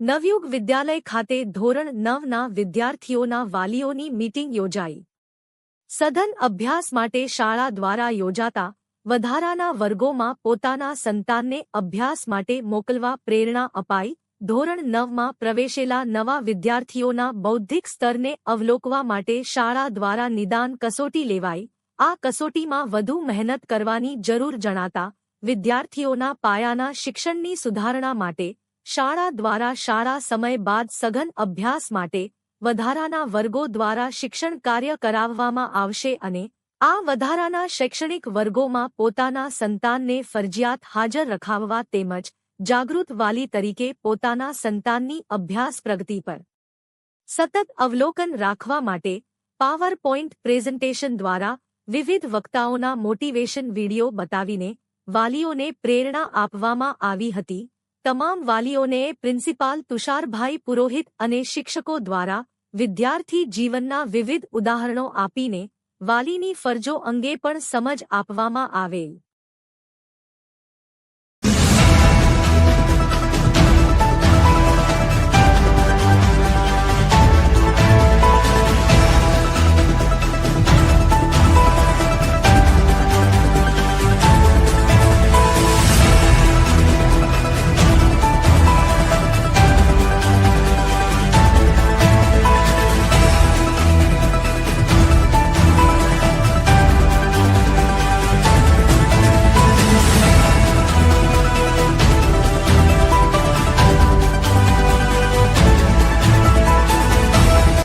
નવયુગ વિદ્યાલય ખાતે ધોરણ નવના વિદ્યાર્થીઓના વાલીઓની મીટિંગ યોજાઈ. સઘન અભ્યાસ માટે શાળા દ્વારા યોજાતા વધારાના વર્ગોમાં પોતાના સંતાનને અભ્યાસ માટે મોકલવા પ્રેરણા અપાઈ. ધોરણ નવમાં પ્રવેશેલા નવા વિદ્યાર્થીઓના બૌદ્ધિક સ્તરને અવલોકવા માટે શાળા દ્વારા નિદાન કસોટી લેવાઈ. આ કસોટીમાં વધુ મહેનત કરવાની જરૂર જણાતા વિદ્યાર્થીઓના પાયાના શિક્ષણની સુધારણા માટે શાળા દ્વારા શાળા સમય બાદ સઘન અભ્યાસ માટે વધારાના વર્ગો દ્વારા શિક્ષણ કાર્ય કરાવવામાં આવશે અને આ વધારાના શૈક્ષણિક વર્ગોમાં પોતાના સંતાનને ફરજિયાત હાજર રખાવવા તેમજ જાગૃત વાલી તરીકે પોતાના સંતાનની અભ્યાસ પ્રગતિ પર સતત અવલોકન રાખવા માટે પાવર પોઈન્ટ પ્રેઝન્ટેશન દ્વારા વિવિધ વક્તાઓના મોટિવેશન વિડિયો બતાવીને વાલીઓને પ્રેરણા આપવામાં આવી હતી. તમામ વાલીઓને પ્રિન્સિપાલ તુષારભાઈ પુરોહિત અને શિક્ષકો દ્વારા વિદ્યાર્થી જીવનના વિવિધ ઉદાહરણો આપીને વાલીની ફરજો અંગે પણ સમજ આપવામાં આવેલ.